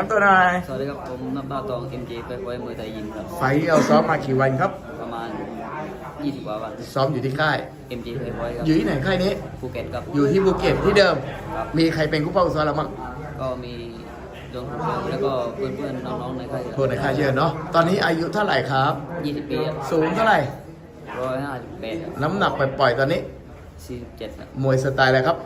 น้ำตัวหนายสวัสดีครับผมนับดาวตองเอ็มจีไปไว้มือไทยยิมครับ ไฟท์เราซ้อมมากี่วันครับ ประมาณ 20กว่าวันซ้อมอยู่ที่ค่าย เอ็มจีไปไว้ครับอยู่ที่ไหนค่ายนี้ ภูเก็ตครับ อยู่ที่ภูเก็ตที่เดิม ครับ มีใครเป็นกู้เป้าซ้อมเราบ้างก็มีดวงภูเก็ตแล้วก็เพื่อนๆน้องๆในค่ายพวกในค่ายเยอะเนาะ ตอนนี้อายุเท่าไหร่ครับ 20 ปีครับสูงเท่าไหร่ ร้อยห้าสิบแปดน้ำหนักปล่อยๆตอนนี้ สี่สิบเจ็ดครับมวยสไตล์อะไรครับ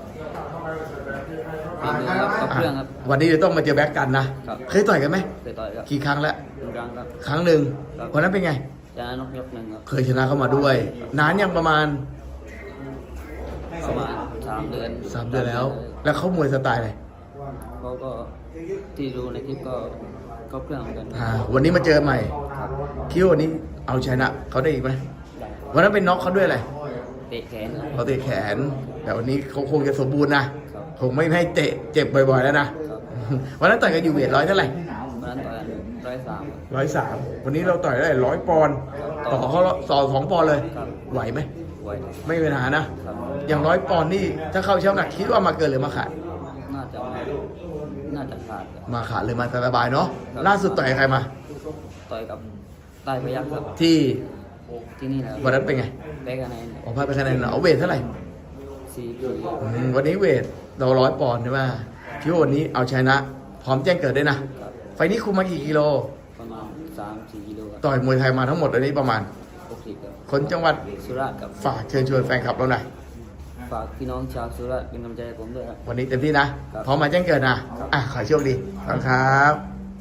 ครับกับเครื่องครับ วันนี้จะต้องมาเจอแบ็กกันนะ ครับ เคยต่อยกันไหม เคยต่อยครับกี่ครั้งแล้วหนึ่งครั้งครับ ครั้งหนึ่งครับ วันนั้นเป็นไง ชนะนกยกหนึ่งครับเคยชนะเข้ามาด้วย นานยังประมาณประมาณสามเดือนสามเดือนแล้ว แล้วเขามวยสไตล์อะไรเขาก็ที่ดูในคลิปก็ก็เครื่องเหมือนกันอ่าวันนี้มาเจอใหม่ คิดว่าวันนี้เอาชนะเขาได้อีกไหมวันนั้นเป็นน็อกเขาด้วยอะไร เตะแขนครับ เขาเตะแขน แต่วันนี้เขาคงจะสมบูรณ์นะ ครับ คงไม่ให้เตะเจ็บบ่อยๆแล้วนะ ครับวันนั้นต่อยกันอยู่เวทร้อยเท่าไหร่วันนั้นต่อยร้อยสามร้อยสามวันนี้เราต่อยได้ร้อยปอนด์ครัต่อบเขาต่อสองปอนด์เลย ครับไหวไหมไว้ไม่มีปัญหานะ ครับอย่างร้อยปอนด์นี่ถ้าเข้าเช้าหนักคิดว่ามาเกินหรือมาขาด น่าจะน่าจะขาดครับมาขาดเลยมาสบายๆเนาะครับล่าสุดต่อยกับใครมา ต่อยกับใต้พยักครับ ที่ ที่นี่แหละวันนั้นเป็นไงแพ้คะแนนออกมาเป็นคะแนนเหรอเอาเวทเท่าไหร่สี่ปีอืมวันนี้เวทเราร้อยปอนด์ใช่ไหมคิดว่าวันนี้เอาชนะ พร้อมแจ้งเกิดได้วยนะครับไฟล์นี้คุมมากี่กิโล ประมาณสามสี่กิโลครับต่อยมวยไทยมาทั้งหมดอันนี้ประมาณ หกสิบครับคนจังหวัดสุราษฎร์กับฝากเชิญชวนแฟนคลับเราหน่อย ฝากพี่น้องชาวสุราษฎร์เป็นกำลังใจให้ผมด้วยครับ วันนี้เต็มที่นะ ครับ พร้อมมาแจ้งเกิดนะ อะ ขอให้โชคดีขอบคุณครับ